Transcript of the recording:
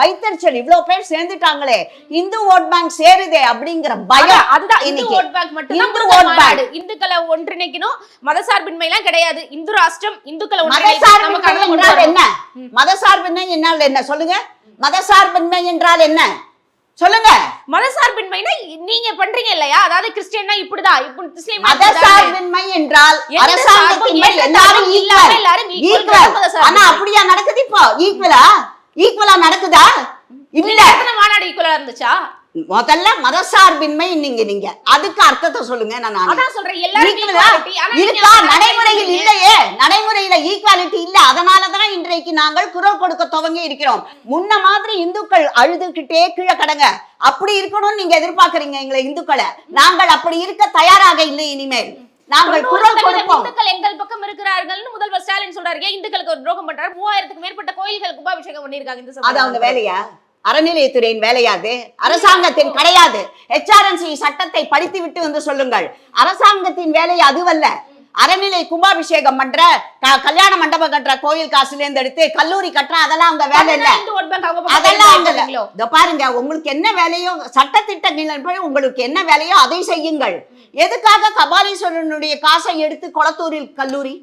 வைத்தறிச்சல். இவ்வளவு பேர் சேர்ந்துட்டாங்களே. இந்து ஓட் பேங்க் சேருதே அப்படிங்கிற பயம் அதுதான். இன்னைக்கு. ஓட் பேங்க் மட்டும் இந்து மாநாடு. இந்துக்களை ஒன்றிணைக்கணும். மதசார்பின்மை எல்லாம் கிடையாது. இந்து ராஷ்டிரம் இந்துக்களை மதசார்பின்மை. என்ன? மதசார்பின்மை என்றால் என்ன? சொல்லுங்க. மதசார்பின்மை என்றால் என்ன? சொல்லுங்க. மதசார்பின்மைனா நீங்க பண்றீங்க இல்லையா? அதாவது கிறிஸ்டியன்னா இப்படிதான். இப்படி முஸ்லீம் மதசார்பின்மை என்றால் சார்பும் எல்லாரும் ஈக்குவல் எல்லாரும் ஈக்குவல். ஆனா அப்படியா நடக்குது இப்போ? ஈக்குவலா ஈக்குவலா நடக்குதா? இல்ல. மாநாடு ஈக்குவலா இருந்துச்சா? முதல்ல மதசார்பின்மை நீங்க நீங்க. அதுக்கு அர்த்தத்தை சொல்லுங்க நான். அதான் சொல்றேன். இருக்கா? நடைமுறையில் இல்லையே. நடைமுறையில ஈக்குவாலிட்டி இல்ல. அதனாலதான் இன்றைக்கு நாங்கள் குரல் கொடுக்க துவங்கி இருக்கிறோம். முன்ன மாதிரி இந்துக்கள் அழுதுகிட்டே கீழே கடங்க. அப்படி இருக்கணும்னு நீங்க எதிர்பார்க்கறீங்க எங்களை இந்துக்களை. நாங்கள் அப்படி இருக்க தயாராக இல்லை இனிமேல். நாங்கள் குரல் கொடுப்போம். இந்துக்கள் எங்கள் பக்கம் இருக்கிறார்கள்னு முதல்வர் ஸ்டாலின் சொல்றாரு. ஏன் இந்துக்களுக்கு ஒரு துரோகம் பண்றாரு? மூவாயிரத்துக்கு மேற்பட்ட கோயில்களுக்கு கும்பாபிஷேகம் பண்ணிருக்காங்க இந்த அது அவங்க வேலையா? அறநிலையத்துறையின் வேலையாது. அரசாங்கத்தின் கிடையாது. ஹெச்ஆர்என்சி சட்டத்தை படித்து விட்டு வந்து சொல்லுங்கள். அரசாங்கத்தின் வேலை அதுவல்ல. அறநிலை கும்பாபிஷேகம் பண்ற கல்யாண மண்டபம் கட்டுற கோயில் காசுல இருந்து எடுத்து கல்லூரி கட்டுற அதெல்லாம் அவங்க வேலை இல்ல. அதெல்லாம் அவங்க? இதோ பாருங்க உங்களுக்கு என்ன வேலையோ சட்டத்திட்டங்களின்படி உங்களுக்கு என்ன வேலையோ அதை செய்யுங்கள். எதுக்காக கபாலீஸ்வரனுடைய காசை எடுத்து கொளத்தூரில் கல்லூரி?